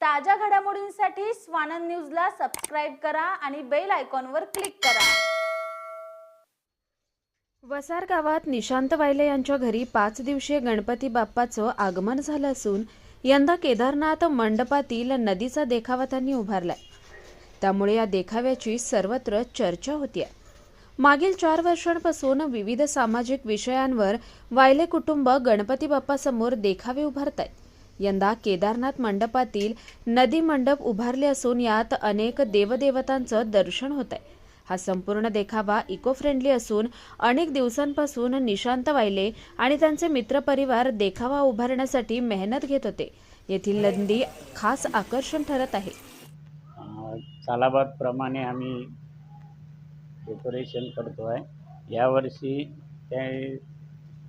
ताज्या घडामोडींसाठी स्वानंद न्यूजला सबस्क्राईब करा आणि बेल आयकॉनवर क्लिक करा. वसार गावात निशांत वायले यांच्या घरी पाच दिवसीय गणपती बाप्पाचं आगमन झालं असून यंदा केदारनाथ मंडपातील नदीचा देखावा त्यांनी उभारलाय. त्यामुळे या देखाव्याची सर्वत्र चर्चा होतीये. मागील चार वर्षांपासून विविध सामाजिक विषयांवर वायले कुटुंब गणपती बाप्पासमोर देखावे उभारत आहेत यंदा केदारनाथ मंडपातील नदी मंडप उभारले असून यात अनेक देवदेवतांचं दर्शन होत आहे हा संपूर्ण देखावा इको फ्रेंडली असून अनेक दिवसांपासून निशांत वायले आणि त्यांचे मित्रपरिवार देखावा उभारण्यासाठी मेहनत घेत होते. येथील नंदी खास आकर्षण ठरत आहे. सालाबादप्रमाणे आम्ही डेकोरेशन करतो आहे यावर्षी ते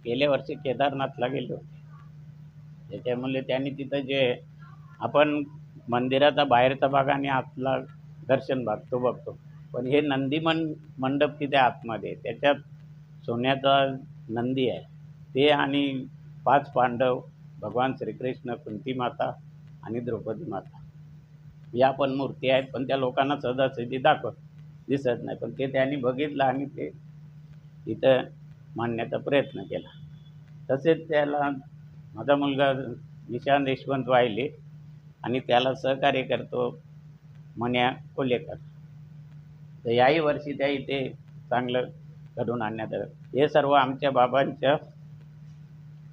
गेल्या वर्षी केदारनाथला गेलो त्याच्यामुळे त्यांनी तिथं जे आपण मंदिराचा बाहेरचा भाग आणि आतला दर्शन भाग तो बघतो. पण हे नंदी मन मंडप तिथे आतमध्ये आहे. त्याच्यात सोन्याचा नंदी आहे. ते आणि पाच पांडव भगवान श्रीकृष्ण कुंती माता आणि द्रौपदी माता. या पण मूर्ती आहेत पण त्या लोकांना सहजासहजी दाखवत दिसत नाही. पण ते त्यांनी बघितलं आणि ते इथं मांडण्याचा प्रयत्न केला. तसेच त्याला माझा मुलगा निशांत यशवंत वाहिले आणि त्याला सहकार्य करतो मन्या कोलेकर तर याही वर्षी त्या इथे चांगलं घडून आणण्यात आलं. हे सर्व आमच्या बाबांच्या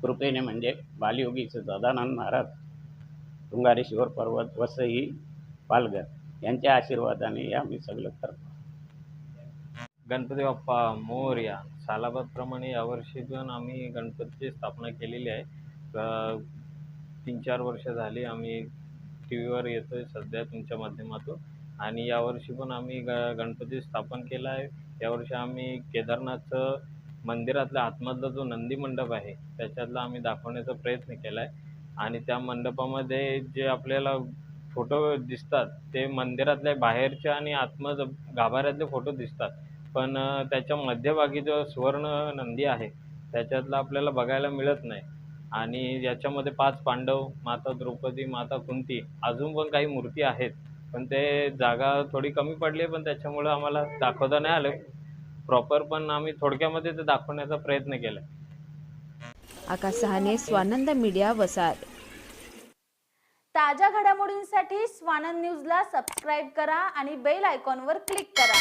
कृपेने म्हणजे बालयोगीचं दादानंद महाराज तुंगारेश्वर पर्वत वसई पालघर यांच्या आशीर्वादाने आम्ही सगळं करतो. गणपती बाप्पा मोर्या सालाबादप्रमाणे यावर्षी पण आम्ही गणपतीची स्थापना केलेली आहे. तीन चार वर्ष झाली आम्ही टी व्हीवर येतो आहे सध्या तुमच्या माध्यमातून. आणि यावर्षी पण आम्ही ग गणपती स्थापन केला आहे. यावर्षी आम्ही केदारनाथचं मंदिरातल्या आतमधला जो नंदी मंडप आहे त्याच्यातला आम्ही दाखवण्याचा प्रयत्न केला आहे. आणि त्या मंडपामध्ये जे आपल्याला फोटो दिसतात ते मंदिरातल्या बाहेरच्या आणि आतमध्ये गाभाऱ्यातले फोटो दिसतात. पण त्याच्या मध्यभागी जो सुवर्ण नंदी आहे त्याच्यातला आपल्याला बघायला मिळत नाही. आणि याच्यामध्ये पाच पांडव माता द्रौपदी माता कुंती अजून पण काही मूर्ती आहेत. पण ते जागा थोडी कमी पडली आहे पण त्याच्यामुळं आम्हाला दाखवता नाही आलं. प्रॉपर पण आम्ही थोडक्यामध्ये ते दाखवण्याचा प्रयत्न केला. आकाश सहाने स्वानंद मीडिया वसार. ताज्या घडामोडींसाठी स्वानंद न्यूजला सबस्क्राईब करा आणि बेल आयकॉनवर क्लिक करा.